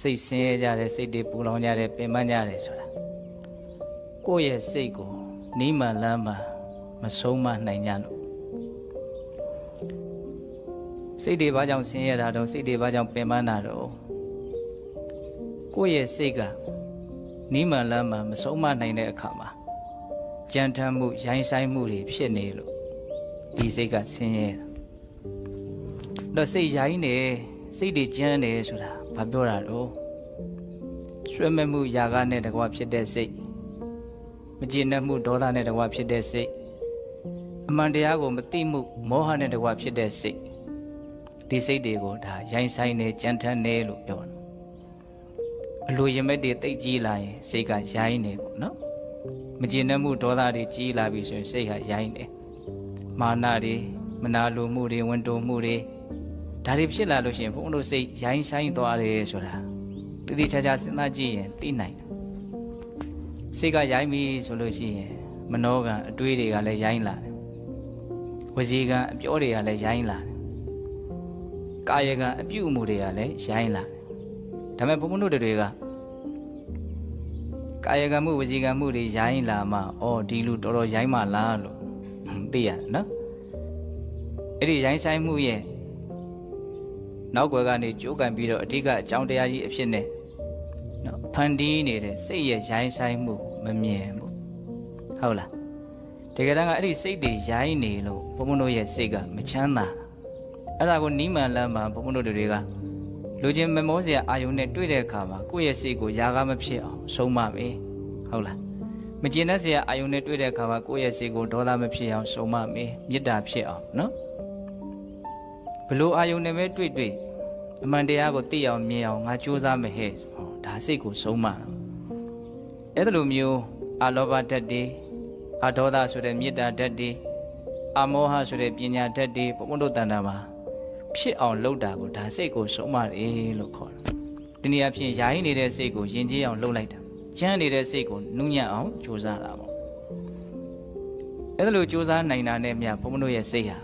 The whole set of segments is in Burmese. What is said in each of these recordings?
စိတ်ဆင်းရဲကြတယ်စိတ်တွေပူလောင်ကြတယ်ပင်ပန်းကြတယ်ဆိုတာကိုယ့်ရဲ့စိတ်ကိုနီးမှန်လမ်းမှန်မဆုံးမနိုင်ကြလို့စိတ်တွေဘာကြောင့်ဆင်းရဲတာတော့စိတ်တွေဘာကြောင့်ပင်ပန်းတာတော့ကိုယ့်ရဲ့စိတ်ကနီးမှန်လမ်းမှန်မဆုံးမနိုင်တဲ့အခါမှာကြမ်းတမ်းမှုရိုင်းဆိုင်မှုတွေဖြစ်နေလို့ဒီစိတ်ကဆင်းရဲတာတော့စိတ်ရိုင်းနေ စိတ်တွေကြမ်းနေဆိုတာဘာပြောတာတော့ဆွဲမဲ့မှုຢာကနဲ့တကွာဖြစ်တဲ့စိတ်မကျေနပ်မှုဒေါသနဲ့တကွာဖြစ်တဲ့စိတ်အမှန်တရားကိုမသိမှုမောဟနဲ့တကွာဖြစ်တဲ့စိတ်ဒီစိတ်တွေကိုဒါရိုင်းဆိုင်နေကြမ်းတမ်းနေလို့ပြောတယ်အလိုရမဲ့တွေတိတ်ကြီးလာရင်စိတ်ကရိုင်းနေပေါ့နော်မကျေနပ်မှုဒေါသတွေကြီးလာပြီဆိုရင်စိတ်ကရိုင်းနေမာနတွေမနာလိုမှုတွေဝန်တိုမှုတွေ ဒါတွေဖြစ်လာလို့ရှိရင်ဘုန်းတို့စိတ်ရိုင်းဆိုင်သွားတယ်ဆိုတာတတိချာချာစဉ်းစားကြည့်ရင်သိနိုင်တယ်စိတ်ကရိုင်းပြီဆိုလို့ရှိရင်မနောကအတွေးတွေကလည်းရိုင်းလာတယ်ဝစီကအပြောတွေကလည်းရိုင်းလာတယ်ကာယကအပြုအမူတွေကလည်းရိုင်းလာတယ်ဒါပေမဲ့ဘုန်းဘုန်းတို့တွေကကာယကံမှုဝစီကံမှုတွေရိုင်းလာမှဩဒီလူတော်တော်ရိုင်းမှလားလို့သိရတယ်နော်အဲ့ဒီရိုင်းဆိုင်မှုရဲ့ နောက်ွယ်ကနေကြိုးကန်ပြီးတော့အဓိကအကြောင်းတရားကြီးအဖြစ်နဲ့နော်ဖန်တီးနေတဲ့စိတ်ရဲ့ရိုင်းဆိုင်မှုမမြင်ဘူးဟုတ်လားတကယ်တမ်းကအဲ့ဒီစိတ်တွေရိုင်းနေလို့ဘုံဘုံတို့ရဲ့စိတ်ကမချမ်းသာအဲ့ဒါကိုနီးမှန်လမ်းမှာဘုံဘုံတို့တွေကလူချင်းမမောစရာအာယုန်နဲ့တွေ့တဲ့အခါမှာကိုယ့်ရဲ့စိတ်ကိုຢာကားမဖြစ်အောင်ဆုံးမပဲဟုတ်လားမကျင်တတ်စရာအာယုန်နဲ့တွေ့တဲ့အခါမှာကိုယ့်ရဲ့စိတ်ကိုဒေါသမဖြစ်အောင်ဆုံးမမေမေတ္တာဖြစ်အောင်နော် ဘလို့အာယုန်နဲ့ပဲတွေ့တွေ့အမှန်တရားကိုသိအောင်မြင်အောင်ငါကြိုးစားမယ်ဟဲ့ဟောဒါစိတ်ကိုဆုံးမအဲ့ဒါလိုမျိုးအာလောဘဓာတ်တွေအာဒေါသဆိုတဲ့မေတ္တာဓာတ်တွေအာမောဟဆိုတဲ့ပညာဓာတ်တွေဘုံဘုံတို့တန်တာမှာဖြစ်အောင်လုပ်တာကိုဒါစိတ်ကိုဆုံးမတယ်လို့ခေါ်တယ်ဒီနေရာဖြင့်ယာယီနေတဲ့စိတ်ကိုယဉ်ကျေးအောင်လုပ်လိုက်တာကျမ်းနေတဲ့စိတ်ကိုနုညံ့အောင်ကြိုးစားတာပေါ့အဲ့ဒါလိုကြိုးစားနိုင်တာနဲ့မြတ်ဘုံဘုံတို့ရဲ့စိတ်ဟာနော်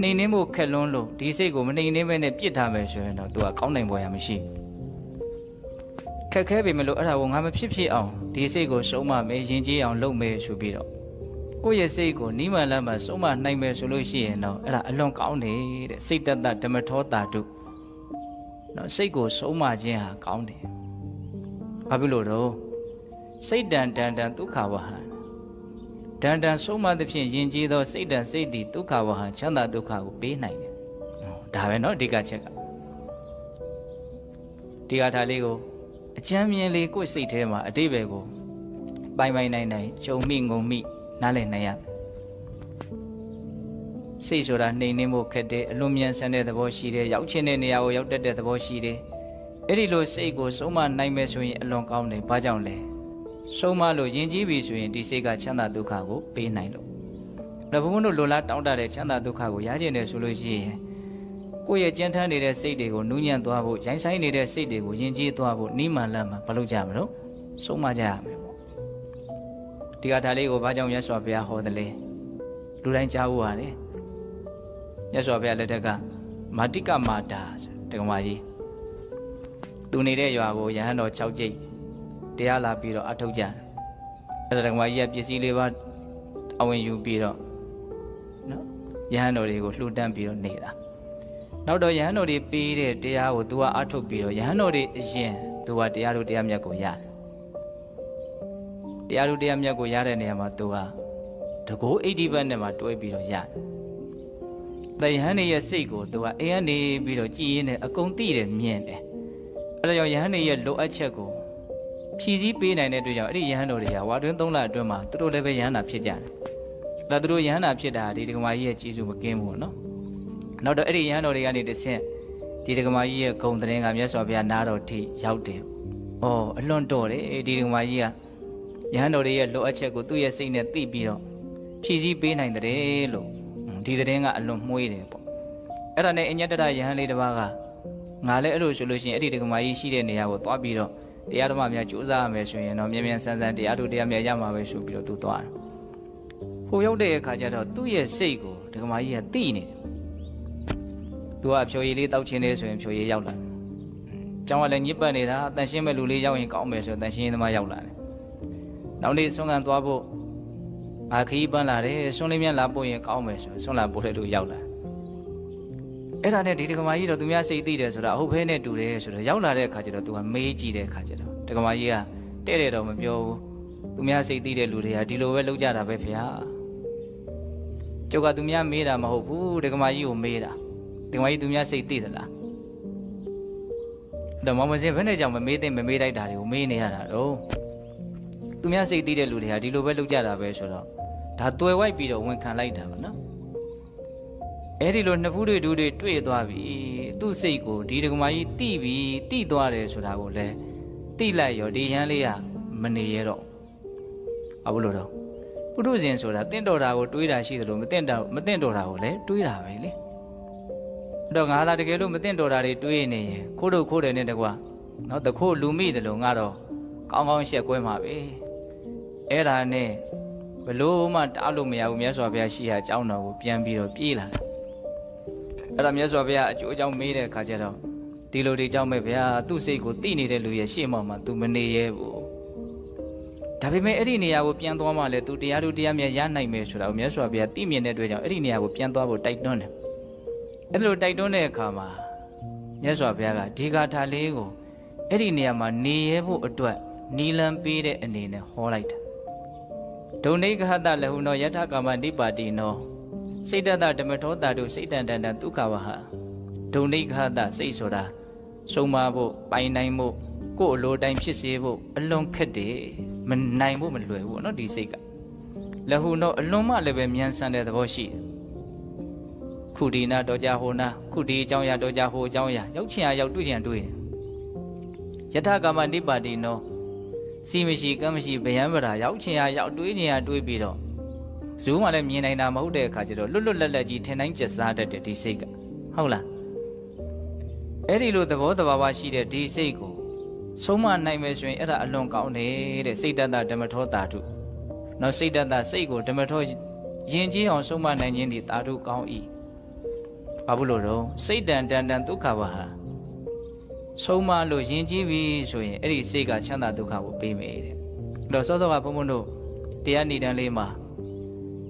နှိမ်နှင်းဖို့ခက်လွန်းလို့ဒီစိတ်ကိုမနှိမ်နှင်းဘဲနဲ့ပြစ်ထားမယ်ဆိုရင်တော့သူကကောင်းနိုင်ပေါ်ရမရှိခက်ခဲပေမဲ့လို့အဲ့ဒါကိုငါမဖြစ်ဖြစ်အောင်ဒီစိတ်ကိုစုံမမယ်ယဉ်ကျေးအောင်လုပ်မယ်ဆိုပြီးတော့ကိုယ့်ရဲ့စိတ်ကိုနိမလမ်းမှာစုံမနိုင်မယ်ဆိုလို့ရှိရင်တော့အဲ့ဒါအလွန်ကောင်းတယ်တဲ့စိတ်တတဓမ္မထောတာတုနော်စိတ်ကိုစုံမခြင်းဟာကောင်းတယ်ဘာဖြစ်လို့တော့စိတ်တန်တန်တန်ဒုက္ခဝဟံ တန်တန်စုံမသဖြင့်ယဉ်ကျေးသောစိတ်တန်စိတ်သည်ဒုက္ခဝဟံချမ်းသာဒုက္ခကိုပေးနိုင်တယ်ဒါပဲเนาะအဓိကချက်ကဒီကထာလေးကိုအချမ်းမြင်လေးကိုယ်စိတ်ထဲမှာအတိဘယ်ကိုပိုင်ပိုင်နိုင်နိုင်ဂျုံမိငုံမိနားလည်နိုင်ရစိတ်ဆိုတာနှိမ်နှင်းဖို့ခက်တယ်အလွန်မြန်ဆန်တဲ့သဘောရှိတယ်ရောက်ချင်တဲ့နေရာကိုရောက်တတ်တဲ့သဘောရှိတယ်အဲ့ဒီလိုစိတ်ကိုဆုံးမနိုင်မယ်ဆိုရင်အလွန်ကောင်းတယ်ဘာကြောင့်လဲ ဆုံးမလို့ယဉ်ကျေးပြီဆိုရင်ဒီစိတ်ကချမ်းသာဒုက္ခကိုပေးနိုင်လို့ဒါဘုံဘုံတို့လိုလားတောင်းတတဲ့ချမ်းသာဒုက္ခကိုရကျင်တယ်ဆိုလို့ရှိရင်ကိုယ့်ရဲ့ကြမ်းထမ်းနေတဲ့စိတ်တွေကိုနူးညံ့သွားဖို့ရိုင်းဆိုင်နေတဲ့စိတ်တွေကိုယဉ်ကျေးသွားဖို့နိမန်လမ်းမှာမလုပ်ကြမလို့ဆုံးမကြရမယ်ပေါ့ဒီကဒါလေးကိုဘာကြောင့်ရသော်ဘုရားဟောတယ်လဲလူတိုင်းကြားဖို့ရတယ်ရသော်ဘုရားလက်ထက်ကမာတိကမာတာဆိုတက္ကမကြီးသူနေတဲ့ရွာကိုရဟန်းတော်6ကျိတ် တရားလာပြီးတော့အထုတ်ကြတယ်အဲ့ဒါတက္ကမကြီးကပစ္စည်းလေးပါအဝင်ယူပြီးတော့နော်ရဟန်းတော်တွေကိုလှူဒန်းပြီးတော့နေတာနောက်တော့ယဟန်တော်တွေပေးတဲ့တရားကို तू ကအထုတ်ပြီးတော့ယဟန်တော်တွေအရင်သူကတရားတို့တရားမြတ်ကိုရတယ်တရားတို့တရားမြတ်ကိုရတဲ့နေရာမှာသူကတကိုးအိဋ္ဌိဘတ်နဲ့မှတွဲပြီးတော့ရတယ်တယဟန်နေရဲ့စိတ်ကိုသူကအိမ်ကနေပြီးတော့ကြည်ရင်းနဲ့အကုန်သိတယ်မြင်တယ်အဲဒါကြောင့်ယဟန်နေရဲ့လိုအပ်ချက်ကို ဖြည့်ဆည်းပေးနိုင်တဲ့အတွက်ကြောင့်အဲ့ဒီယဟန်တော်တွေကဝါတွင်း၃လအတွင်းမှာသူတို့လည်းပဲယဟန်နာဖြစ်ကြတယ်ဒါသူတို့ယဟန်နာဖြစ်တာဒီဒကမာကြီးရဲ့ကြီးစုမကင်းဘူးနော်နောက်တော့အဲ့ဒီယဟန်တော်တွေကနေတဆင့်ဒီဒကမာကြီးရဲ့ဂုံတရင်ကမြတ်စွာဘုရားနားတော်ထိရောက်တယ်။အော်အလွန်တော်တယ်ဒီဒကမာကြီးကယဟန်တော်တွေရဲ့လိုအပ်ချက်ကိုသူ့ရဲ့စိတ်နဲ့သိပြီးတော့ဖြည့်ဆည်းပေးနိုင်တယ်လို့ဒီတရင်ကအလွန်မှုေးတယ်ပေါ့။အဲ့ဒါနဲ့အညတရယဟန်လေးတစ်ပါးကငါလည်းအဲ့လိုဆိုလို့ရှိရင်အဲ့ဒီဒကမာကြီးရှိတဲ့နေရာကိုသွားပြီးတော့ တရားဓမ္မများကြိုးစားရမယ်ဆိုရင်တော့မြန်မြန်ဆန်းဆန်းတရားတို့တရားမြတ်ရမှာပဲဆိုပြီးတော့သူသွားတယ်။ဟိုရောက်တဲ့အခါကျတော့သူ့ရဲ့စိတ်ကိုဒကမာကြီးကသိနေတယ်။ तू ကအဖြိုရည်လေးတောက်ချင်းနေဆိုရင်ဖြိုရည်ရောက်လာတယ်။ကျောင်းကလည်းညစ်ပတ်နေတာအတန်ရှင်းမဲ့လူလေးရောက်ရင်ကောင်းမယ်ဆိုရင်တန်ရှင်းရင်သမားရောက်လာတယ်။နောက်နေ့ဆွမ်းကန်သွားဖို့အာခီးပန်းလာတယ်ဆွမ်းလေးမြန်လာပို့ရင်ကောင်းမယ်ဆိုရင်ဆွမ်းလာပို့တဲ့လူရောက်လာတယ်။ အဲ့ဒါနဲ့ဒီဒကမာကြီးတော့သူများစိတ်သိတယ်ဆိုတာအဟုတ်ဖဲနဲ့တူတယ်ဆိုတော့ရောက်လာတဲ့အခါကျတော့ तू ကမေးကြည့်တဲ့အခါကျတော့ဒကမာကြီးကတဲ့တယ်တော့မပြောဘူး။သူများစိတ်သိတဲ့လူတွေကဒီလိုပဲလုပ်ကြတာပဲဖေ။ကျုပ်ကသူများမေးတာမဟုတ်ဘူးဒကမာကြီးကိုမေးတာ။ဒကမာကြီးသူများစိတ်သိသလား။တော့မမစင်ဘယ်နဲ့ကြောင့်မမေးသိမမေးလိုက်တာတွေကိုမေးနေရတာတော့သူများစိတ်သိတဲ့လူတွေကဒီလိုပဲလုပ်ကြတာပဲဆိုတော့ဒါတွယ်ဝိုက်ပြီးတော့ဝန်ခံလိုက်တာပါနော် အဲ့ဒီလိုနှစ်ဖူးတွေဒူးတွေတွေ့သွားပြီသူ့စိတ်ကိုဒီဒကမာကြီးတိပြီးတိသွားတယ်ဆိုတာကိုလည်းတိလိုက်ရောဒီရန်လေးကမနေရတော့အဘလို့တော့ပုထုဇဉ်ဆိုတာတင့်တော်တာကိုတွေးတာရှိတယ်လို့မတင့်တော်မတင့်တော်တာကိုလည်းတွေးတာပဲလေအဲ့တော့ငါသာတကယ်လို့မတင့်တော်တာတွေတွေးနေရင်ခိုးတို့ခိုးတယ်နဲ့တကွာနော်တခိုးလူမိတယ်လို့ငါတော့ကောင်းကောင်းရှက်ကွဲမှာပဲအဲ့ဒါနဲ့ဘလို့မှတားလို့မရဘူးမြတ်စွာဘုရားရှိရာအကြောင်းတော်ကိုပြန်ပြီးတော့ပြေးလာတယ် အဲ့ဒါမြတ်စွာဘုရားအကျိုးအကြောင်းမေးတဲ့အခါကျတော့ဒီလိုဒီကြောင့်ပဲဗျာသူ့စိတ်ကိုတိနေတဲ့လူရဲ့ရှေ့မှောက်မှာ तू မနေရဲဘူးဒါပေမဲ့အဲ့ဒီနေရာကိုပြန်သွားမှလည်း तू တရားတို့တရားမြတ်ရနိုင်မယ်ဆိုတာကိုမြတ်စွာဘုရားသိမြင်တဲ့အတွက်ကြောင့်အဲ့ဒီနေရာကိုပြန်သွားဖို့တိုက်တွန်းတယ်အဲ့လိုတိုက်တွန်းတဲ့အခါမှာမြတ်စွာဘုရားကဒီဂါထာလေးကိုအဲ့ဒီနေရာမှာနေရဲဖို့အတွက်နီလံပေးတဲ့အနေနဲ့ဟောလိုက်တာဒုံနေကဟတလဟုနောယထကာမနိပါတိနော စိတ်တတဓမ္မထောတာတို့စိတ်တန်တန်တန်ဒုက္ခဝဟဒုံနေကဟတစိတ်ဆိုတာဆုံးမဖို့ပိုင်နိုင်ဖို့ကိုယ်အလိုတိုင်းဖြစ်စေဖို့အလွန်ခက်တယ်မနိုင်ဖို့မလွယ်ဘူးเนาะဒီစိတ်ကလဟုနောအလွန်မှလည်းပဲမြန်ဆန်တဲ့သဘောရှိတယ်ခုဒီနာတော့ကြဟိုနာခုဒီအကြောင်းအရာတော့ကြဟိုအကြောင်းအရာရောက်ချင်ရရောက်တွေ့ချင်တွေ့ယထကာမနိပါတိနောစီမရှိကမ်းမရှိဗျံပရာရောက်ချင်ရရောက်တွေးချင်ရတွေးပြီးတော့ ဇူးမှလည်းမြင်နိုင်တာမဟုတ်တဲ့အခါကျတော့လွတ်လွတ်လပ်လပ်ကြီးထင်တိုင်းကျစားတတ်တဲ့ဒီစိတ်ကဟုတ်လားအဲ့ဒီလိုသဘောတဘာဝရှိတဲ့ဒီစိတ်ကိုဆုံးမနိုင်မယ်ဆိုရင်အဲ့ဒါအလွန်ကောင်းတယ်တဲ့စိတ်တတဓမ္မထောတာတုနော်စိတ်တတစိတ်ကိုဓမ္မထောယဉ်ကျေးအောင်ဆုံးမနိုင်ခြင်းဒီတာတုကောင်း၏ဘာဘူးလို့တော့စိတ်တန်တန်တန်ဒုက္ခဝဟာဆုံးမလို့ယဉ်ကျေးပြီဆိုရင်အဲ့ဒီစိတ်ကချမ်းသာဒုက္ခကိုပေးမယ်တဲ့အဲ့တော့စောစောကဘုန်းဘုန်းတို့တရားဏိဒံလေးမှာ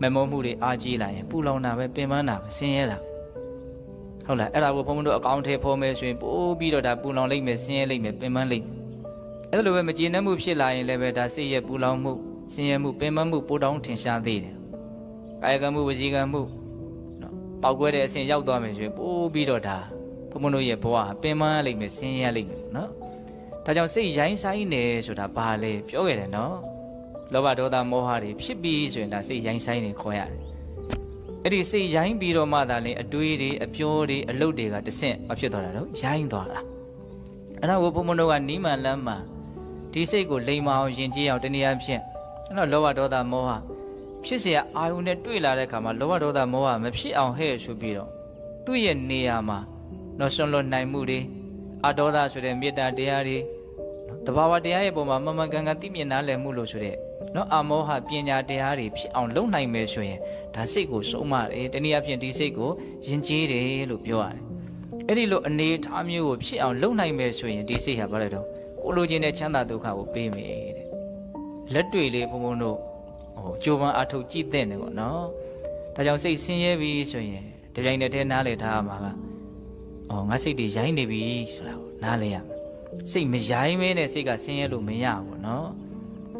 မမောမှုတွေအားကြီးလာရင်ပူလောင်တာပဲပင်ပန်းတာပဲဆင်းရဲတာဟုတ်လားအဲ့ဒါကိုဘုံဘုံတို့အကောင့်ထဲဖော်မယ်ဆိုရင်ပိုးပြီးတော့ဒါပူလောင်လိမ့်မယ်ဆင်းရဲလိမ့်မယ်ပင်ပန်းလိမ့်မယ်အဲ့လိုပဲမကျေနပ်မှုဖြစ်လာရင်လည်းပဲဒါစိတ်ရဲ့ပူလောင်မှုဆင်းရဲမှုပင်ပန်းမှုပိုးတောင်းထင်ရှားသေးတယ်ကာယကံမှုဝစီကံမှုနော်ပေါက်ကွဲတဲ့အဆင့်ရောက်သွားမယ်ဆိုရင်ပိုးပြီးတော့ဒါဘုံဘုံတို့ရဲ့ဘဝဟာပင်ပန်းလိမ့်မယ်ဆင်းရဲလိမ့်မယ်နော်ဒါကြောင့်စိတ်ရိုင်းဆိုင်နေဆိုတာဘာလဲပြောခဲ့တယ်နော် လောဘဒေါသမောဟတွေဖြစ်ပြီးဆိုရင်ဒါစိတ်ရိုင်းဆိုင်နေခေါ်ရတယ်အဲ့ဒီစိတ်ရိုင်းပြီးတော့မှသာလေအတွေးတွေအပြောတွေအလုပ်တွေကတဆင့်မဖြစ်သွားတာတော့ရိုင်းသွားတာအဲ့ဒါကိုဘုံဘုံတို့ကနီးမှန်လမ်းမှဒီစိတ်ကိုလိမ်မအောင်ယဉ်ကျေးအောင်တနည်းအားဖြင့်အဲ့တော့လောဘဒေါသမောဟဖြစ်เสียအာယုန်နဲ့တွေ့လာတဲ့အခါမှာလောဘဒေါသမောဟမဖြစ်အောင်ဟဲ့ဆိုပြီးတော့သူ့ရဲ့နေရာမှာတော့ဆွန့်လွတ်နိုင်မှုတွေအဒေါသဆိုတဲ့မေတ္တာတရားတွေ တဘာဝတရားရဲ့ပုံမှာမမှန်ကန်ကန်သိမြင်နားလည်မှုလို့ဆိုတဲ့ နော်အမောဟပညာတရားတွေဖြစ်အောင်လုပ်နိုင်မယ်ဆိုရင်ဒါစိတ်ကိုစုံမတယ်တနည်းအားဖြင့်ဒီစိတ်ကိုယဉ်ကျေးတယ်လို့ပြောရတယ်အဲ့ဒီလိုအနေထားမျိုးကိုဖြစ်အောင်လုပ်နိုင်မယ်ဆိုရင်ဒီစိတ်ဟာဘာလဲတော့ကိုလိုချင်တဲ့ချမ်းသာဒုက္ခကိုပေးမယ်တဲ့လက်တွေ့လေးဘုံဘုံတို့ဟိုကြိုးပမ်းအထုတ်ကြည့်တဲ့နေပေါ့နော်ဒါကြောင့်စိတ်ဆင်းရဲပြီဆိုရင်တပြိုင်တည်းတည်းနားလည်ထားရမှာကအော်ငါစိတ်တွေရိုင်းနေပြီဆိုတာကိုနားလည်ရမယ်စိတ်မရိုင်းမဲနဲ့စိတ်ကဆင်းရဲလို့မရဘူးနော်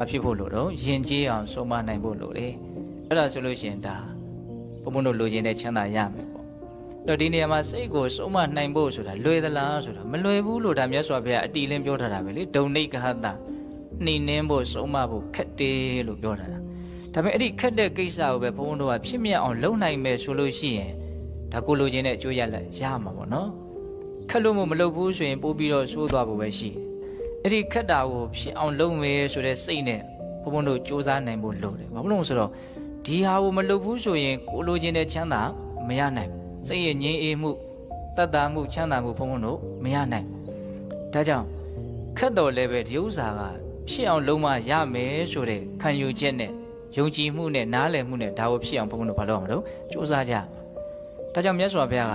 မဖြစ်ဖို့လို့တော့ယဉ်ကျေးအောင်ဆုံးမနိုင်ဖို့လိုတယ်အဲ့ဒါဆိုလို့ရှိရင်ဒါဘုံဘုံတို့လိုချင်တဲ့ချမ်းသာရမယ်ပေါ့တော့ဒီနေရာမှာစိတ်ကိုဆုံးမနိုင်ဖို့ဆိုတာလွယ်သလားဆိုတာမလွယ်ဘူးလို့ဒါမြတ်စွာဘုရားအတီလင်းပြောထားတာပဲလေဒုံနိကဟတနှိမ့်နှင်းဖို့ဆုံးမဖို့ခက်တယ်လို့ပြောထားတာဒါပေမဲ့အဲ့ဒီခက်တဲ့ကိစ္စကိုပဲဘုံဘုံတို့ကဖြစ်မြတ်အောင်လုပ်နိုင်မယ်ဆိုလို့ရှိရင်ဒါကိုလိုချင်တဲ့အကျိုးရလဒ်ရမှာပေါ့နော်ခက်လို့မလုပ်ဘူးဆိုရင်ပို့ပြီးတော့ဆိုးသွားဖို့ပဲရှိတယ် အဲ့ဒီခက်တာကိုဖြစ်အောင်လုပ်မယ်ဆိုတဲ့စိတ်နဲ့ဘုံဘုံတို့စူးစမ်းနိုင်ဖို့လိုတယ်ဘာဖြစ်လို့ဆိုတော့ဒီဟာကိုမလုပ်ဘူးဆိုရင်ကိုလိုချင်တဲ့ချမ်းသာမရနိုင်စိတ်ရဲ့ငြိမ်အေးမှုတတ်တာမှုချမ်းသာမှုဘုံဘုံတို့မရနိုင်ဒါကြောင့်ခက်တော်လည်းပဲဒီဥစ္စာကဖြစ်အောင်လုံးမရမယ်ဆိုတဲ့ခံယူချက်နဲ့ယုံကြည်မှုနဲ့နားလည်မှုနဲ့ဒါကိုဖြစ်အောင်ဘုံဘုံတို့ဘာလုပ်အောင်မလို့စူးစမ်းကြဒါကြောင့်မြတ်စွာဘုရားက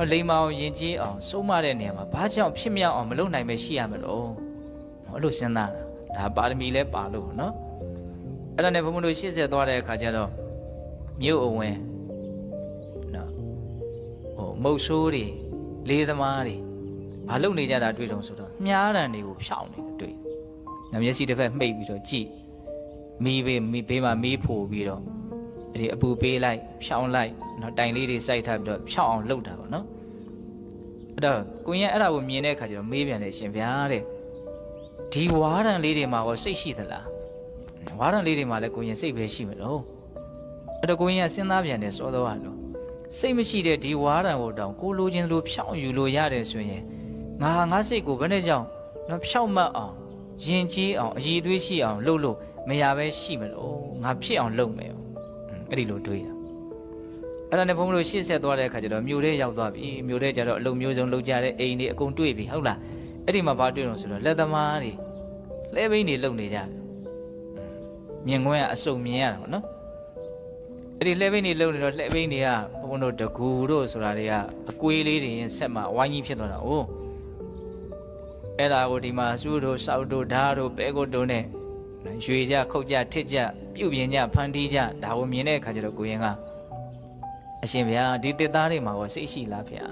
နော်လိမ္မာအောင်ယဉ်ကျေးအောင်စိုးမတဲ့နေရာမှာဘာကြောင့်ဖြစ်မြောက်အောင်မလုပ်နိုင်ပဲရှိရမလို့အဲ့လိုစဉ်းစားတာဒါပါရမီလဲပါလို့နော်အဲ့ဒါနဲ့ဘုံဘုံတို့ရှေ့ဆက်သွားတဲ့အခါကျတော့မြို့အဝင်နော်ဟိုမုတ်ဆိုးတွေလေးသမားတွေဘာလုပ်နေကြတာတွေ့တော့ဆိုတော့မြားတန်တွေကိုဖြောင်းနေတွေ့ငမျက်စိတစ်ဖက်မှိတ်ပြီးတော့ကြည့်မီးဘေးမီးဘေးမှာမီးဖို့ပြီးတော့ အဲ့ဒီအပူပေးလိုက်ဖြောင်းလိုက်နော်တိုင်လေးတွေစိုက်ထားပြီးတော့ဖြောင်းအောင်လုပ်တာပေါ့နော်အဲ့တော့ကိုရင်အဲ့ဒါကိုမြင်တဲ့အခါကျတော့မေးပြန်တယ်ရှင်ဗျာတဲ့ဒီဝါရံလေးတွေမှာရောစိတ်ရှိသလားဝါရံလေးတွေမှာလည်းကိုရင်စိတ်ပဲရှိမလို့အဲ့တော့ကိုရင်ကစဉ်းစားပြန်တယ်စောတော့ဟာလို့စိတ်မရှိတဲ့ဒီဝါရံကိုတောင်ကိုလိုချင်လို့ဖြောင်းယူလို့ရတယ်ဆိုရင်ငါငါစိတ်ကိုဘယ်နဲ့ကြောင့်နော်ဖြောင်းမတ်အောင်ယဉ်ကျေးအောင်အည်သွေးရှိအောင် လုပ်လို့မရပဲရှိမလို့ငါဖြစ်အောင်လုပ်မယ် အဲ့ဒီလိုတွေးတာအဲ့ဒါနဲ့ဘုန်းဘုလို့ရှေ့ဆက်သွားတဲ့အခါကျတော့မြို့ထဲရောက်သွားပြီမြို့ထဲကျတော့အလုံမျိုးစုံလောက်ကြတဲ့အိမ်တွေအကုန်တွေ့ပြီဟုတ်လားအဲ့ဒီမှာဘာတွေ့တော့ဆိုတော့လက်သမားတွေလဲဘိန်းတွေလုံနေကြတယ်မြင်ကွင်းကအစုံမြင်ရတာပေါ့နော်အဲ့ဒီလဲဘိန်းတွေလုံနေတော့လဲဘိန်းတွေကဘုန်းဘုတို့တကူတို့ဆိုတာတွေကအကွေးလေးတွေရင်ဆက်မှာဝိုင်းကြီးဖြစ်သွားတာ哦အဲ့ဒါကိုဒီမှာစူးတို့စောက်တို့ဓာတ်တို့ပဲကုတ်တို့နဲ့ ရွှေကြခုတ်ကြထစ်ကြပြုတ်ပြင်းကြဖန်တီးကြဒါကိုမြင်တဲ့အခါကျတော့ကိုရင်ကအရှင်ဗျာဒီတစ်သားတွေမှာရောစိတ်ရှိလားဗျာ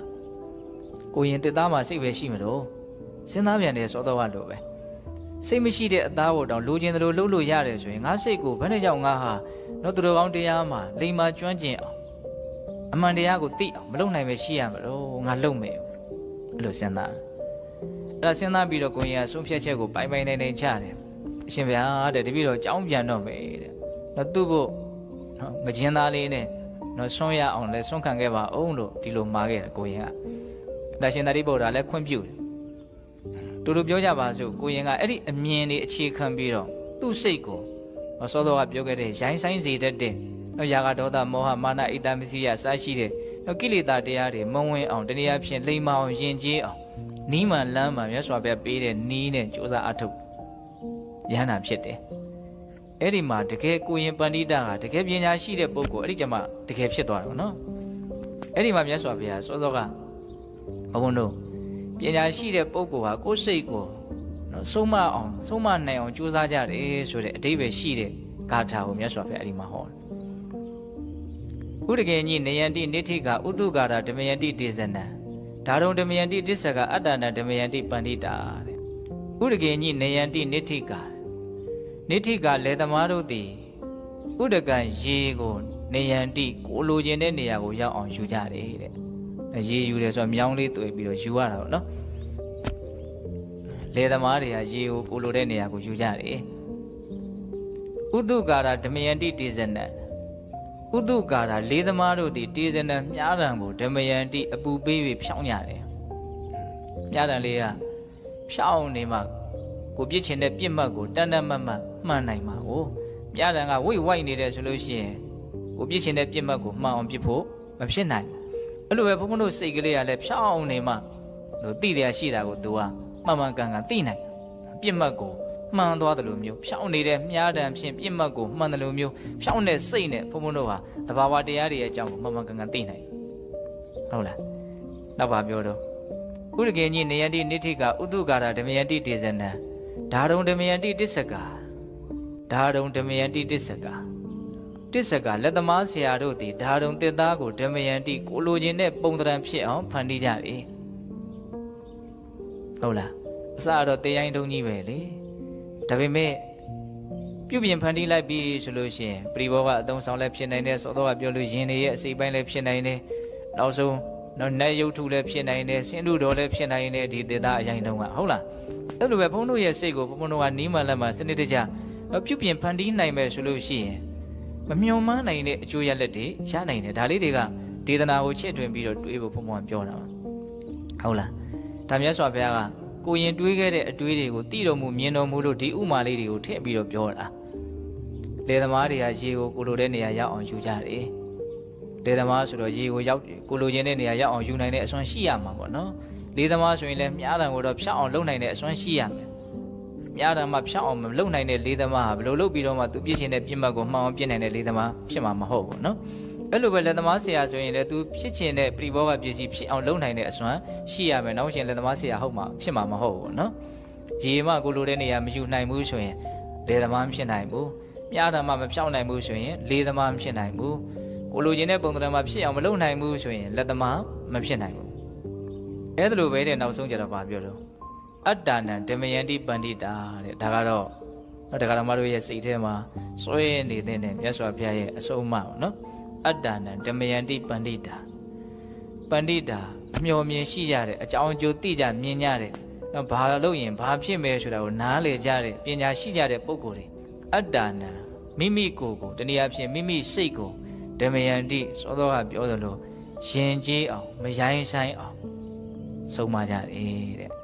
ကိုရင်တစ်သားမှာစိတ်ပဲရှိမလို့စဉ်းစားပြန်တယ်စောတော့လို့ပဲစိတ်မရှိတဲ့အသားကိုတောင်လိုချင်တယ်လို့လှုပ်လို့ရတယ်ဆိုရင်ငါစိတ်ကိုဘယ်နဲ့ကြောင့်ငါဟာတော့သူတော်ကောင်းတရားမှာလိမ္မာကျွမ်းကျင်အောင်အမှန်တရားကိုသိအောင်မလုပ်နိုင်ပဲရှိရမလို့ငါလုပ်မယ်အဲ့လိုစဉ်းစားအဲ့ဒါစဉ်းစားပြီးတော့ကိုရင်ကဆုံးဖြတ်ချက်ကိုပိုင်ပိုင်နိုင်နိုင်ချတယ် အရှင်ဗျာတဲ့တပည့်တော်ကြောင်းပြန်တော့မယ်တဲ့တော့သူ့ဖို့နော်ငကြင်းသားလေးနဲ့နော်ဆွန့်ရအောင်လဲဆွန့်ခံခဲ့ပါအောင်လို့ဒီလိုမှာခဲ့တယ်ကိုရင်ကဒါရှင်သာရိပုတ္တရာလည်းခွင့်ပြုတယ်တူတူပြောကြပါစို့ကိုရင်ကအဲ့ဒီအမြင်လေးအခြေခံပြီးတော့သူ့စိတ်ကိုစောစောကပြောခဲ့တဲ့ရိုင်းဆိုင်စေတတ်တဲ့နော်ယာကဒေါသမောဟမာနဣတမစီယစရှိတဲ့နော်ကိလေသာတရားတွေမဝင်အောင်တနည်းအားဖြင့်လိမ္မာအောင်ယဉ်ကျေးအောင်နီးမှန်လမ်းမှန်မြတ်စွာဘုရားပေးတဲ့နီးနဲ့ကြိုးစားအထုတ် ရဟန္တာဖြစ်တယ်အဲ့ဒီမှာတကယ်ကိုရင်ပန္တိတာကတကယ်ပညာရှိတဲ့ပုဂ္ဂိုလ်အဲ့ဒီကျမှတကယ်ဖြစ်သွားတယ်နော်အဲ့ဒီမှာမြတ်စွာဘုရားစောစောကဘုန်းတို့ပညာရှိတဲ့ပုဂ္ဂိုလ်ဟာကိုယ်စိတ်ကိုနော်ဆုံးမအောင်ဆုံးမနိုင်အောင်ကြိုးစားကြတယ်ဆိုတဲ့အတိပ္ပယ်ရှိတဲ့ဂါထာကိုမြတ်စွာဘုရားအဲ့ဒီမှာဟောတယ်ဥဒကေညိနယန္တိနိဋ္ဌိကဥတုကာရဓမယန္တိဒေဇနံဒါရုံဓမယန္တိတစ္ဆကအတ္တနာဓမယန္တိပန္တိတာတဲ့ဥဒကေညိနယန္တိနိဋ္ဌိက နိဋ္ဌိကလေသမားတို့သည်ဥဒကံရေကို နေယန္တိကိုလိုချင်တဲ့နေရာကိုရောက်အောင်ယူကြတယ်တဲ့ရေယူတယ်ဆိုတော့မြောင်းလေးတွေ့ပြီးတော့ယူရတာပေါ့နော်လေသမားတွေကရေကိုကိုလိုတဲ့နေရာကိုယူကြတယ်ဥဒုကာရဓမယန္တိတေဇနံဥဒုကာရလေးသမားတို့သည်တေဇနံမြားတံကိုဓမယန္တိအပူပေးပြီးဖြောင်းကြတယ်မြားတံလေးကဖြောင်းနေမှကိုပြစ်ချင်တဲ့ပြစ်မှတ်ကိုတန်တန်မတ်မတ် မှန်နိုင်မှာကိုမြားတံကဝိတ်ဝိုက်နေတယ်ဆိုလို့ရှိရင်ကိုပြစ်ချင်တဲ့ပြစ်မှတ်ကိုမှန်အောင်ပြစ်ဖို့မဖြစ်နိုင်ဘူးအဲ့လိုပဲဘုန်းဘုန်းတို့စိတ်ကလေးကလည်းဖြောင်းနေမှသူသိတယ်ရှိတာကိုသူကမှန်မှန်ကန်ကန်သိနိုင်ပြစ်မှတ်ကိုမှန်သွားတယ်လို့မျိုးဖြောင်းနေတဲ့မြားတံဖြင့်ပြစ်မှတ်ကိုမှန်တယ်လို့မျိုးဖြောင်းတဲ့စိတ်နဲ့ဘုန်းဘုန်းတို့ဟာတဘာဝတရားတွေရဲ့အကြောင်းကိုမှန်မှန်ကန်ကန်သိနိုင်ဟုတ်လားနောက်ပါပြောတော့ဥရကေညိနေယန္တိနိဋ္ဌိကဥတုကာရဓမယန္တိတေဇနံဒါရုံဓမယန္တိတစ္ဆကာ ဒါရုံဓမယန္တိတစ္ဆကာတစ္ဆကာလက်သမားဆရာတို့သည်ဒါရုံတစ်သားကိုဓမယန္တိကိုလိုချင်တဲ့ပုံသဏ္ဍာန်ဖြစ်အောင်ဖန်တီးကြတယ်ဟုတ်လားအစတော့တေးရိုင်းတုံးကြီးပဲလေဒါပေမဲ့ပြုပြင်ဖန်တီးလိုက်ပြီဆိုလို့ရှိရင်ပရိဘောကအတုံးဆောင်လည်းဖြစ်နိုင်တယ်စောတော့ကပြောလို့ရင်တွေရဲ့အစိပ်ပိုင်းလည်းဖြစ်နိုင်တယ်နောက်ဆုံးနော်နတ်ရုပ်ထုလည်းဖြစ်နိုင်တယ်ဆင်းတုတော်လည်းဖြစ်နိုင်တယ်ဒီတေသားအရင်တုန်းကဟုတ်လားအဲ့လိုပဲဘုန်းတို့ရဲ့စိတ်ကိုဘုန်းတို့ကနီးမှလက်မှစနစ်တကျ ပြုပြင်ဖန်တီးနိုင်မယ်ဆိုလို့ရှိရင်မမျှော်မှန်းနိုင်တဲ့အကျိုးရလက်တွေရနိုင်တယ်ဒါလေးတွေကဒေသနာကိုချစ်တွင်ပြီးတော့တွေးဖို့ဘုန်းဘုန်းကပြောတာပါဟုတ်လားဒါမြတ်စွာဘုရားကကိုရင်တွေးခဲ့တဲ့အတွေးတွေကိုသိတော်မူမြင်တော်မူလို့ဒီဥမာလေးတွေကိုထည့်ပြီးတော့ပြောတာလေသမားတွေကရေကိုကိုလိုတဲ့နေရာရောက်အောင်ယူကြတယ်လေသမားဆိုတော့ရေကိုရောက်ကိုလိုချင်တဲ့နေရာရောက်အောင်ယူနိုင်တဲ့အစွမ်းရှိရမှာပေါ့နော်လေသမားဆိုရင်လည်းမြားတံကိုတော့ဖြောက်အောင်လုပ်နိုင်တဲ့အစွမ်းရှိရမယ် မြားတံမှာဖြောက်အောင်မလုပ်နိုင်တဲ့လေသမားဟာဘယ်လိုလုပ်ပြီးတော့မှသူပြည့်ရှင်တဲ့ပြစ်မှတ်ကိုမှောင်အောင်ပြစ်နိုင်တဲ့လေသမားဖြစ်မှာမဟုတ်ဘူးနော်အဲ့လိုပဲလက်သမားဆရာဆိုရင်လည်းသူဖြစ်ချင်တဲ့ပြိဘောကပစ္စည်းဖြစ်အောင်လုပ်နိုင်တဲ့အစွမ်းရှိရမယ်နောက်ရှင်လက်သမားဆရာဟုတ်မှာဖြစ်မှာမဟုတ်ဘူးနော်ရေမကိုလိုတဲ့နေရာမယူနိုင်ဘူးဆိုရင်လေသမားမဖြစ်နိုင်ဘူးမြားတံမှာမဖြောက်နိုင်ဘူးဆိုရင်လေသမားမဖြစ်နိုင်ဘူးကိုလိုချင်တဲ့ပုံသဏ္ဍာန်မှာဖြစ်အောင်မလုပ်နိုင်ဘူးဆိုရင်လက်သမားမဖြစ်နိုင်ဘူးအဲ့ဒါလိုပဲတဲ့နောက်ဆုံးကြတော့ဗာပြောတော့ အတ္တနံဓမယန္တိပန္တိတာတဲ့ဒါကတော့တော့တရားဓမ္မတို့ရဲ့စိတ်ထဲမှာစွဲနေတဲ့မြတ်စွာဘုရားရဲ့အဆုံးအမပေါ့နော်အတ္တနံဓမယန္တိပန္တိတာပန္တိတာအမျှော်မြင်ရှိကြတယ်အကြောင်းအကျိုးသိကြမြင်ကြတယ်နော်ဘာလို့ရင်ဘာဖြစ်မယ်ဆိုတာကိုနားလေကြတယ်ပညာရှိကြတဲ့ပုဂ္ဂိုလ်တွေအတ္တနံမိမိကိုယ်ကိုတနည်းအားဖြင့်မိမိစိတ်ကိုဓမယန္တိသောသောကပြောသလိုယဉ်ကျေးအောင်မရိုင်းဆိုင်အောင်ဆုံးမကြတယ်တဲ့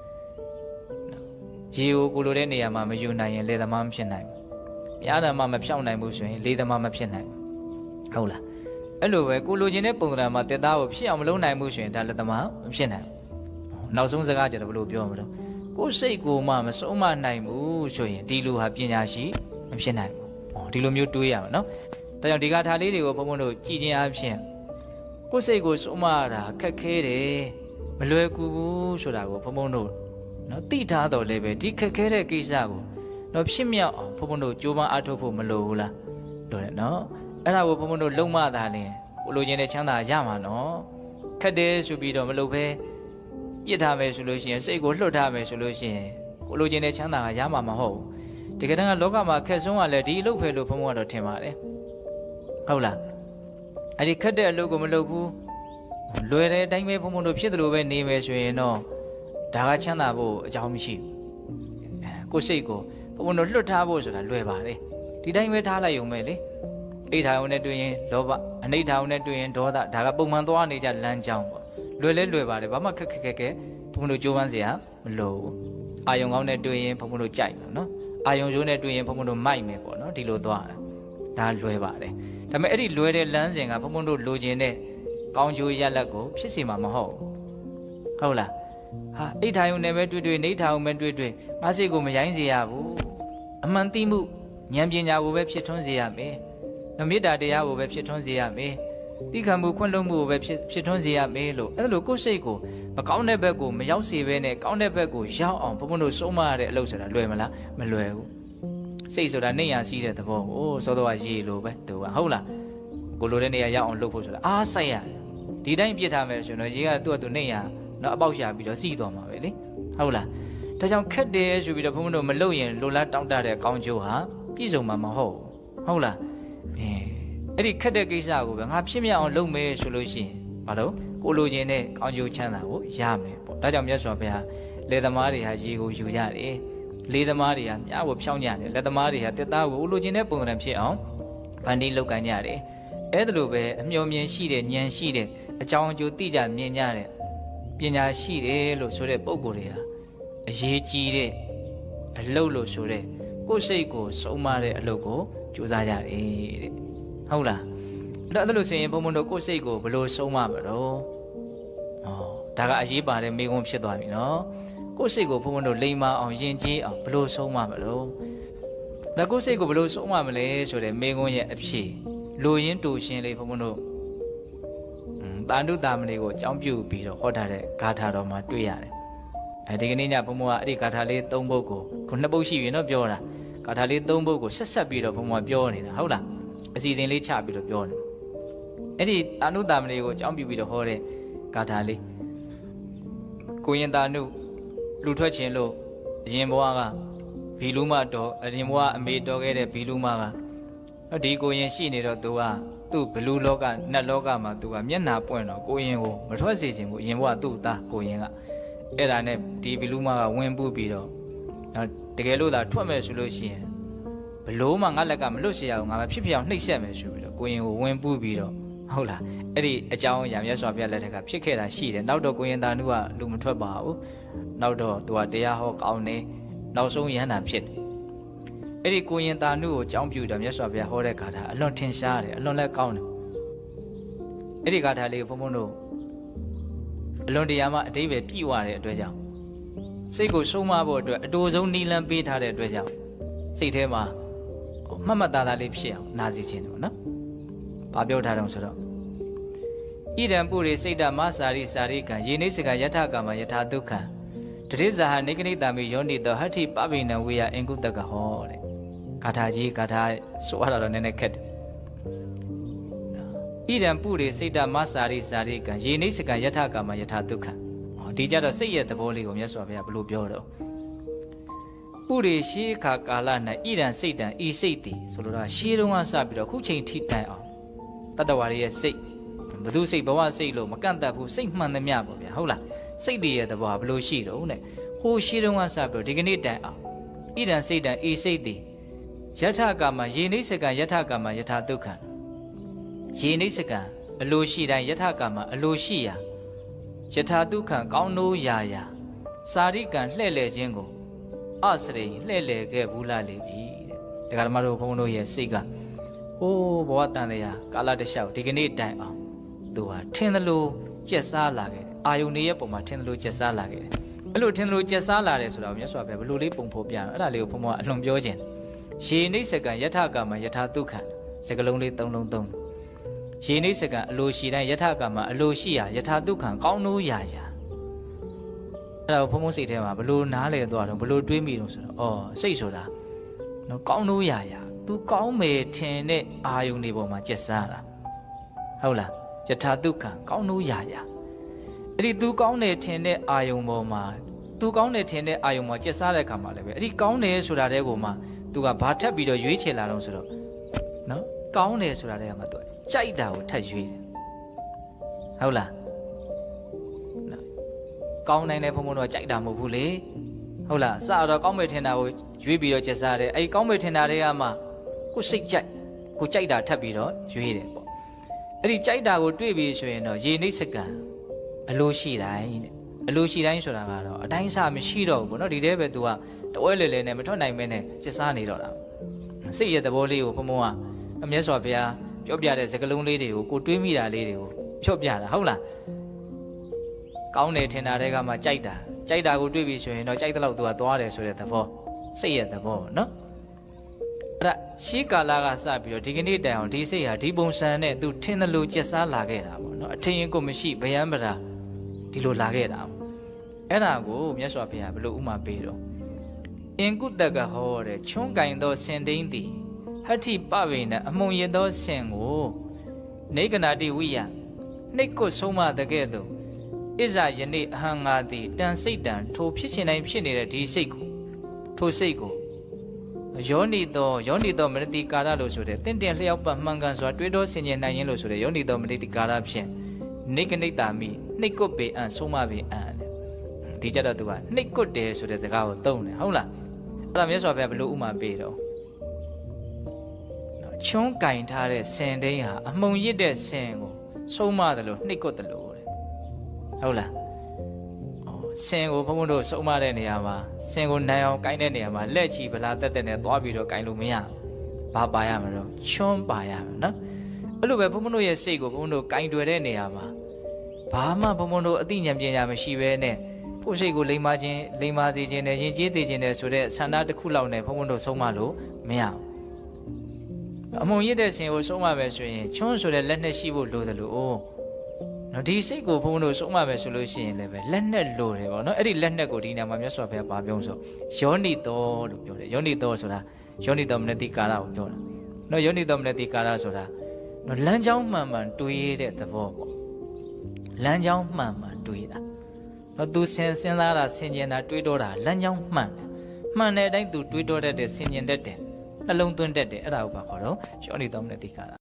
ရေကိုကိုလိုတဲ့နေရာမှာမယူနိုင်ရင်လေသမားမဖြစ်နိုင်ဘူး။မြားတယ်မှာမဖြောင်းနိုင်ဘူးဆိုရင်လေသမားမဖြစ်နိုင်ဘူး။ဟုတ်လား။အဲ့လိုပဲကိုလိုချင်တဲ့ပုံစံမှာတက်သားကိုဖြစ်အောင်မလုပ်နိုင်ဘူးဆိုရင်ဒါလေသမားမဖြစ်နိုင်ဘူး။နောက်ဆုံးစကားကြတော့ဘယ်လိုပြောမလဲ။ကိုစိတ်ကိုမှမဆုံးမနိုင်ဘူးဆိုရင်ဒီလူဟာပညာရှိမဖြစ်နိုင်ဘူး။ဟောဒီလိုမျိုးတွေးရမှာနော်။ဒါကြောင့်ဒီကထာလေးတွေကိုဘုန်းဘုန်းတို့ကြည်ခြင်းအပြင်ကိုစိတ်ကိုဆုံးမတာခက်ခဲတယ်မလွယ်ကူဘူးဆိုတာကိုဘုန်းဘုန်းတို့ နော်သိထားတော့လည်းပဲဒီခက်ခဲတဲ့ကိစ္စကိုတော့ဖြစ်မြောက်အောင်ဘုံဘုံတို့ကြိုးပမ်းအားထုတ်ဖို့မလိုဘူးလားလို့တယ်နော်အဲ့ဒါကိုဘုံဘုံတို့လုံမတာလင်ကိုလိုချင်တဲ့ချမ်းသာရမှာနော်ခက်တယ်ဆိုပြီးတော့မလုပ်ဘဲပြစ်ထားမယ်ဆိုလို့ရှိရင်စိတ်ကိုလွတ်ထားမယ်ဆိုလို့ရှိရင်ကိုလိုချင်တဲ့ချမ်းသာကရမှာမဟုတ်ဘူးတကယ်တမ်းကလောကမှာခက်ဆုံးကလည်းဒီအလုပ်ပဲလို့ဘုံဘုံကတော့ထင်ပါတယ်ဟုတ်လားအဲ့ဒီခက်တဲ့အလုပ်ကိုမလုပ်ဘူးလွယ်တဲ့အတိုင်းပဲဘုံဘုံတို့ဖြစ်တယ်လို့ပဲနေမယ်ဆိုရင်တော့ ဒါကချမ်းသာဖို့အကြောင်းမရှိဘူးကိုစိတ်ကိုဘုံတို့လွတ်ထားဖို့ဆိုတာလွယ်ပါလေဒီတိုင်းပဲထားလိုက်ုံပဲလေအိဋ္ဌာယုံနဲ့တွေ့ရင်လောဘအနိဋ္ဌာယုံနဲ့တွေ့ရင်ဒေါသဒါကပုံမှန်သွားနေကြလမ်းကြောင်းပေါ့လွယ်လဲလွယ်ပါတယ်ဘာမှခက်ခက်ခက်ခက်ဘုံတို့ကြိုးပမ်းစရာမလိုဘူးအာယုံကောင်းနဲ့တွေ့ရင်ဘုံတို့ကြိုက်မှာနော်အာယုံရိုးနဲ့တွေ့ရင်ဘုံတို့မိုက်မယ်ပေါ့နော်ဒီလိုသွားတာဒါလွယ်ပါတယ်ဒါပေမဲ့အဲ့ဒီလွယ်တဲ့လမ်းစဉ်ကဘုံတို့လိုချင်တဲ့ကောင်းကျိုးရလတ်ကိုဖြစ်စီမှာမဟုတ်ဘူးဟုတ်လား ဟာအိဋ္ဌာယုံနဲ့ပဲတွေ့တွေ့နေဋ္ဌာယုံပဲတွေ့တွေ့ငါစိတ်ကိုမရိုင်းစေရဘူးအမှန်သိမှုဉာဏ်ပညာကိုပဲဖြစ်ထွန်းစေရမယ်။နမေတ္တာတရားကိုပဲဖြစ်ထွန်းစေရမယ်။တိခံမှုခွင့်လွှတ်မှုကိုပဲဖြစ်ဖြစ်ထွန်းစေရမယ်လို့အဲ့လိုကိုယ်စိတ်ကိုမကောင်းတဲ့ဘက်ကိုမရောက်စေဘဲနဲ့ကောင်းတဲ့ဘက်ကိုရောက်အောင်ဘုံဘုံတို့စိုးမရတဲ့အလုပ်ဆိုတာလွယ်မလားမလွယ်ဘူး။စိတ်ဆိုတာနေရစီးတဲ့သဘော။အိုးသောတော်ကရေလိုပဲသူကဟုတ်လား။ကိုလိုတဲ့နေရာရောက်အောင်လုပ်ဖို့ဆိုတာအားဆိုင်ရဒီတိုင်းပြစ်ထားမယ်ဆိုရင်တော့ရေကသူ့အတူနေရ တော့အပေါက်ရှာပြီးတော့စီးသွားမှာပဲလေ။ဟုတ်လား။ဒါကြောင့်ခက်တယ်ဆိုပြီးတော့ဘုံဘုံတို့မလုပ်ရင်လိုလားတောင်းတတဲ့ကောင်းကျိုးဟာပြည့်စုံမှာမဟုတ်ဘူးဟုတ်လားအဲအဲ့ဒီခက်တဲ့ကိစ္စကိုပဲငါဖြစ်မြောက်အောင်လုပ်မယ်ဆိုလို့ရှိရင်ဘာလို့ကိုလိုချင်တဲ့ကောင်းကျိုးချမ်းသာကိုရမယ်ပေါ့ဒါကြောင့်မြတ်စွာဘုရားလေသမားတွေဟာရေကိုယူကြတယ်လေသမားတွေဟာမြားကိုဖြောင်းကြတယ်လက်သမားတွေဟာတက်သားကိုလိုချင်တဲ့ပုံစံဖြစ်အောင်ဗန်ဒီလောက်ကန်ကြတယ်အဲ့ဒါလိုပဲအမျှော်မြင်ရှိတဲ့ဉာဏ်ရှိတဲ့အကြောင်းအကျိုးသိကြမြင်ကြတဲ့ ပညာရှိတယ်လို့ဆိုတဲ့ပုံကိုယ်တွေဟာအရေးကြီးတဲ့အလုပ်လို့ဆိုတဲ့ကိုယ်စိတ်ကိုစုံမတဲ့အလုပ်ကိုကြိုးစားကြတယ်တဲ့ဟုတ်လားအဲ့တော့အဲ့လိုဆိုရင်ဘုံဘုံတို့ကိုယ်စိတ်ကိုဘယ်လိုစုံမမလို့ဟောဒါကအရေးပါတဲ့မိကုံးဖြစ်သွားပြီနော်ကိုယ်စိတ်ကိုဘုံဘုံတို့လိမ္မာအောင်ယဉ်ကျေးအောင်ဘယ်လိုစုံမမလို့ဒါကိုယ်စိတ်ကိုဘယ်လိုစုံမမလဲဆိုတဲ့မိကုံးရဲ့အဖြေလိုရင်းတူရှင်လေးဘုံဘုံတို့ တာနုတာမဏေကိုအကြောင်းပြုပြီးတော့ဟောထားတဲ့ဂါထာတော်မှာတွေ့ရတယ်အဲဒီကနေ့ညဘုံဘုံကအဲ့ဒီဂါထာလေး၃ပုဒ်ကိုခုနှစ်ပုဒ်ရှိပြီနော်ပြောတာဂါထာလေး၃ပုဒ်ကိုဆက်ဆက်ပြီးတော့ဘုံဘုံကပြောနေတာဟုတ်လားအစီအစဉ်လေးချပြီးတော့ပြောနေအဲ့ဒီတာနုတာမဏေကိုအကြောင်းပြုပြီးတော့ဟောတဲ့ဂါထာလေးကိုရင်တာနုလူထွက်ခြင်းလို့အရင်ဘဝကဘီလူမတော်အရင်ဘဝအမေတော်ခဲ့တဲ့ဘီလူမကဒီကိုရင်ရှိနေတော့သူက သူ့ဘလူးလောကနတ်လောကမှာသူကမျက်နာပွင့်တော့ကိုရင်ကိုမထွက်စေချင်ဘူးအရင်ဘကသူ့သားကိုရင်ကအဲ့ဒါနဲ့ဒီဘလူးမကဝင်ပုပြီးတော့တကယ်လို့သာထွက်မယ်ဆိုလို့ရှိရင်ဘလို့မှငါလက်ကမလွတ်ရှရအောင်ငါမဖြစ်ဖြစ်အောင်နှိပ်ဆက်မယ်ဆိုပြီးတော့ကိုရင်ကိုဝင်ပုပြီးတော့ဟုတ်လားအဲ့ဒီအကြောင်းရံမြတ်စွာဘုရားလက်ထက်ကဖြစ်ခဲ့တာရှိတယ်နောက်တော့ကိုရင်သာနုကလူမထွက်ပါဘူးနောက်တော့သူကတရားဟောကောင်းနေနောက်ဆုံးယန္တာဖြစ်တယ် အဲ့ဒီကိုရင်သားနုကိုအကြောင်းပြုတယ်မြတ်စွာဘုရားဟောတဲ့ဂါထာအလွန်ထင်ရှားတယ်အလွန်လည်းကောင်းတယ်အဲ့ဒီဂါထာလေးကိုဘုံဘုံတို့အလွန်တရားမှအတိပ္ပယ်ပြည့်ဝတဲ့အတွက်ကြောင့်စိတ်ကိုဆုံးမဖို့အတွက်အတူဆုံးနီလန်းပေးထားတဲ့အတွက်ကြောင့်စိတ်ထဲမှာမှတ်မှတ်သားသားလေးဖြစ်အောင်နာစီခြင်းတယ်နော်။ဘာပြောထားတော့ဆိုတော့ဣဒံပုရိစိတ်တမစာရိစာရိကံယေနိစကယထကာမယထာဒုက္ခံတတိဇာဟနေကနိတမိယောနိတောဟဋ္ဌိပပိနံဝေယအင်ကုတကဟောတဲ့ ဂါထာကြီးဂါထာဆိုရတာတော့နည်းနည်းခက်တယ်ဣဒံပုရိစိတ်တမစာရိစာရိကံယေနိစကယထကာမယထာဒုက္ခံဟောဒီကြတော့စိတ်ရဲ့သဘောလေးကိုမြတ်စွာဘုရားဘယ်လိုပြောတော့ပုရိရှိခါကာလ၌ဣဒံစိတ်တံဤစိတ်တည်ဆိုလိုတာရှေးတုန်းကစပြီးတော့ခုချိန်ထိတိုင်အောင်တတ္တဝါရဲ့စိတ်ဘသူစိတ်ဘဝစိတ်လို့မကန့်တတ်ဘူးစိတ်မှန်သမျှပေါ့ဗျာဟုတ်လားစိတ်တည်ရဲ့သဘောကဘလို့ရှိတော့တဲ့ဟိုရှေးတုန်းကစပြီးတော့ဒီကနေ့တိုင်အောင်ဣဒံစိတ်တံဤစိတ်တည် ယထကာမယေနိစကံယထကာမယထာဒုက္ခံယေနိစကံအလိုရှိတိုင်းယထကာမအလိုရှိရာယထာဒုက္ခံကောင်းနိုးရာရာစာရိကံလှဲ့လေခြင်းကိုအစရိလှဲ့လေခဲ့ဘူးလားလေပြီတဲ့ဒကာဓမ္မတို့ဘုန်းတို့ရဲ့စိတ်ကအိုးဘဝတန်တရားကာလတလျှောက်ဒီကနေ့တိုင်အောင်သူဟာထင်းသလိုကျက်စားလာခဲ့တယ်အာယုန်တွေရဲ့ပုံမှာထင်းသလိုကျက်စားလာခဲ့တယ်အဲ့လိုထင်းသလိုကျက်စားလာတယ်ဆိုတာကိုမြတ်စွာဘုရားဘယ်လိုလေးပုံဖော်ပြအဲ့ဒါလေးကိုဘုံဘုံကအလွန်ပြောခြင်း ရေနိစ္စကံယထကမယထာဒုက္ခံစကလုံးလေးသုံးလုံးသုံးရေနိစ္စကံအလိုရှိတိုင်းယထကမအလိုရှိရာယထာဒုက္ခံကောင်းလို့ရာရာအဲ့ဒါကိုဘုံဘုံစိတ်ထဲမှာဘယ်လိုနားလဲသွားတော့ဘယ်လိုတွေးမိတော့ဆိုတော့အော်စိတ်ဆိုတာနော်ကောင်းလို့ရာရာသူကောင်းမယ်ထင်တဲ့အာယုန်တွေပေါ်မှာကျက်စားတာဟုတ်လားယထာဒုက္ခံကောင်းလို့ရာရာအဲ့ဒီသူကောင်းတယ်ထင်တဲ့အာယုန်ပေါ်မှာသူကောင်းတယ်ထင်တဲ့အာယုံမှာကျက်စားတဲ့အခါမှာလည်းပဲအဲ့ဒီကောင်းတယ်ဆိုတာတဲ့ကိုမှ သူကဘာထပ်ပြီးတော့ရွေးချယ်လာတော့ဆိုတော့နော်ကောင်းတယ်ဆိုတာတဲ့ကမှသူကကြိုက်တာကိုထပ်ရွေးတယ်ဟုတ်လားနော်ကောင်းနိုင်တဲ့ဘုံဘုံတော့ကြိုက်တာမဟုတ်ဘူးလေဟုတ်လားစတော့ကောင်းမယ်ထင်တာကိုရွေးပြီးတော့ကျက်စားတယ်အဲ့ဒီကောင်းမယ်ထင်တာတွေကမှကိုယ်စိတ်ကြိုက်ကိုကြိုက်တာထပ်ပြီးတော့ရွေးတယ်ပေါ့အဲ့ဒီကြိုက်တာကိုတွေ့ပြီဆိုရင်တော့ရေနှိပ်စကန်အလိုရှိတိုင်းတဲ့အလိုရှိတိုင်းဆိုတာကတော့အတိုင်းစားမရှိတော့ဘူးပေါ့နော်ဒီတဲပဲ तू က တဝဲလေလေနဲ့မထွက်နိုင်မဲနဲ့ကျက်စားနေတော့တာစိတ်ရဲ့သဘောလေးကိုဘုံဘုံကအမျက်စွာဘုရားပြောပြတဲ့စကလုံးလေးတွေကိုကိုတွေးမိတာလေးတွေကိုဖြော့ပြတာဟုတ်လားကောင်းတယ်ထင်တာတွေကမှကြိုက်တာကြိုက်တာကိုတွေးပြီဆိုရင်တော့ကြိုက်တဲ့လောက် तू ကသွားတယ်ဆိုတဲ့သဘောစိတ်ရဲ့သဘောနော်အဲ့ဒါရှေးကာလကစပြီးတော့ဒီကနေ့တိုင်အောင်ဒီစိတ်ဟာဒီပုံစံနဲ့ तू ထင်တယ်လို့ကျက်စားလာခဲ့တာပေါ့နော်အထင်ရင်ကိုမရှိဗျယံပရာဒီလိုလာခဲ့တာပေါ့အဲ့ဒါကိုမြတ်စွာဘုရားဘယ်လိုဥမာပေးတော့ အင်ကုတကဟောတဲ့ချွန်းကင်သောစင်တိန်သည်ဟတ္ထိပဝေနအမုံရသောစင်ကိုနေကနာတိဝိယနှိတ်ကိုဆုံးမတကဲ့သို့ဣဇာယနေ့အဟံငါသည်တန်စိတ်တန်ထိုဖြစ်ချင်တိုင်းဖြစ်နေတဲ့ဒီစိတ်ကိုထိုစိတ်ကိုယောနိသောယောနိသောမနတိကာရလို့ဆိုတဲ့တင့်တယ်လျှောက်ပတ်မှန်ကန်စွာတွေးတောဆင်ခြင်နိုင်ရင်လို့ဆိုတဲ့ယောနိသောမနတိကာရဖြင့်နေကနိတ္တာမိနှိတ်ကွပေအံဆုံးမပေအံတဲ့ဒီကြတော့သူကနှိတ်ကွတယ်ဆိုတဲ့စကားကိုသုံးတယ်ဟုတ်လား အဲ့ဒါမြတ်စွာဘုရားဘယ်လိုဥမာပေးတော့နော်ချွန်းကင်ထားတဲ့စင်တိန်ဟာအမှုံရစ်တဲ့စင်ကိုဆုံးမတယ်လို့နှိတ်ကွတယ်လို့တဲ့ဟုတ်လားစင်ကိုဘုံဘုံတို့ဆုံးမတဲ့နေရာမှာစင်ကိုနိုင်အောင်ကိုင်းတဲ့နေရာမှာလက်ချီဗလာတက်တက်နဲ့သွားပြီးတော့ကိုင်းလို့မရဘူးဘာပါရမလို့ချွန်းပါရမယ်နော်အဲ့လိုပဲဘုံဘုံတို့ရဲ့စိတ်ကိုဘုံဘုံတို့ကိုင်းတွယ်တဲ့နေရာမှာဘာမှဘုံဘုံတို့အသိဉာဏ်ပညာမရှိဘဲနဲ့ ကိုယ်စိတ်ကိုလိမ္မာခြင်းလိမ္မာစေခြင်းနဲ့ယဉ်ကျေးစေခြင်းနဲ့ဆိုတဲ့ဆန္ဒတစ်ခုလောက်နဲ့ဘုံဘုံတို့ဆုံးမလို့မရဘူးအမုံရစ်တဲ့စင်ကိုဆုံးမပဲဆိုရင်ချွန်းဆိုတဲ့လက်နဲ့ရှိဖို့လိုတယ်လို့အိုးနော်ဒီစိတ်ကိုဘုန်းဘုန်းတို့ဆုံးမမယ်ဆိုလို့ရှိရင်လည်းပဲလက်နဲ့လိုတယ်ပေါ့နော်အဲ့ဒီလက်နဲ့ကိုဒီနေရာမှာမြတ်စွာဘုရားဗာပြောဆိုယောနိတော်လို့ပြောတယ်ယောနိတော်ဆိုတာယောနိတော်မနတိကာရကိုပြောတာနော်ယောနိတော်မနတိကာရဆိုတာနော်လမ်းကြောင်းမှန်မှန်တွေးတဲ့သဘောပေါ့လမ်းကြောင်းမှန်မှန်တွေးတာ နော်သူစဉ်စဉ်းစားတာဆင်ခြင်တာတွေးတော့တာလမ်းကြောင်းမှန်တယ်မှန်တဲ့အတိုင်းသူတွေးတော့တတ်တယ်ဆင်ခြင်တတ်တယ်နှလုံးသွင်းတတ်တယ်အဲ့ဒါကိုပါခေါ်တော့ယောနိတော်မနတိကာရ